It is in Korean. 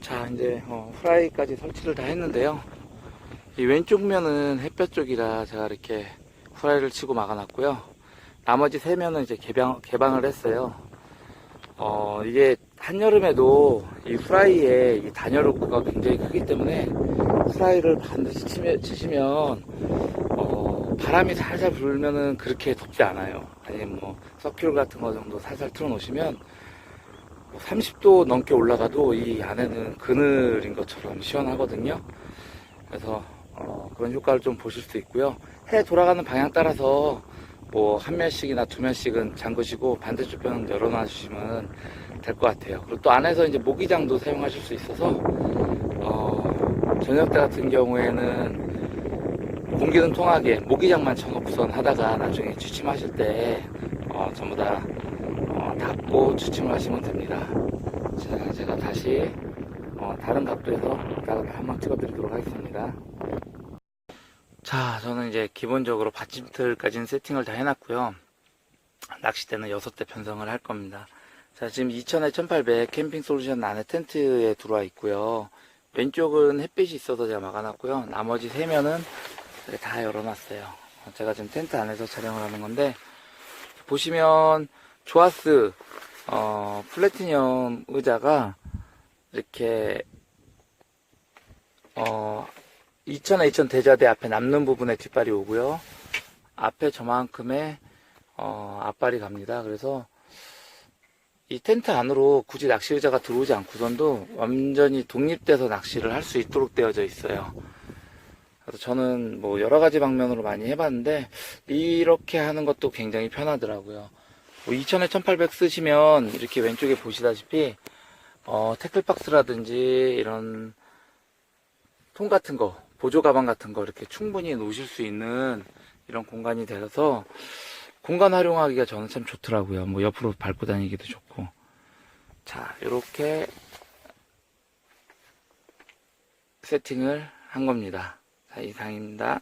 자, 이제 어, 후라이까지 설치를 다 했는데요. 이 왼쪽 면은 햇볕 쪽이라 제가 이렇게 후라이를 치고 막아놨고요. 나머지 세 면은 이제 개방, 개방을 했어요. 어, 이게 한여름에도 이 후라이에 이 단열 효과가 굉장히 크기 때문에 후라이를 반드시 치면, 치시면 어, 바람이 살살 불면은 그렇게 덥지 않아요. 아니면 뭐 서큘 같은 거 정도 살살 틀어 놓으시면 30도 넘게 올라가도 이 안에는 그늘인 것처럼 시원하거든요. 그래서 어, 그런 효과를 좀 보실 수 있고요. 해 돌아가는 방향 따라서 뭐 한 면씩이나 두 면씩은 잠그시고 반대쪽 변은 열어놔 주시면 될 것 같아요. 그리고 또 안에서 이제 모기장도 사용하실 수 있어서 어, 저녁 때 같은 경우에는 공기는 통하게 모기장만 쳐놓고선 하다가 나중에 취침하실 때 어, 전부 다 어, 닫고 취침을 하시면 됩니다. 자, 제가 다시 어, 다른 각도에서 이따가 한번 찍어드리도록 하겠습니다. 자, 저는 이제 기본적으로 받침틀까지는 세팅을 다 해놨고요. 낚싯대는 6대 편성을 할 겁니다. 자, 지금 2000에 1800 캠핑 솔루션 안에 텐트에 들어와 있고요. 왼쪽은 햇빛이 있어서 제가 막아놨고요. 나머지 세 면은 이렇게 다 열어놨어요. 어, 제가 지금 텐트 안에서 촬영을 하는 건데, 보시면 조아스 어, 플래티늄 의자가 이렇게 어, 2000에 2000 대자대 앞에 남는 부분에 뒷발이 오고요. 앞에 저만큼의 어, 앞발이 갑니다. 그래서 이 텐트 안으로 굳이 낚시 의자가 들어오지 않고선도 완전히 독립돼서 낚시를 할 수 있도록 되어져 있어요. 그래서 저는 뭐 여러 가지 방면으로 많이 해봤는데 이렇게 하는 것도 굉장히 편하더라고요. 뭐 2000에 1800 쓰시면 이렇게 왼쪽에 보시다시피 어, 태클박스라든지 이런 통 같은 거 보조 가방 같은 거 이렇게 충분히 놓으실 수 있는 이런 공간이 되어서 공간 활용하기가 저는 참 좋더라고요. 뭐 옆으로 밟고 다니기도 좋고. 자, 이렇게 세팅을 한 겁니다. 자, 이상입니다.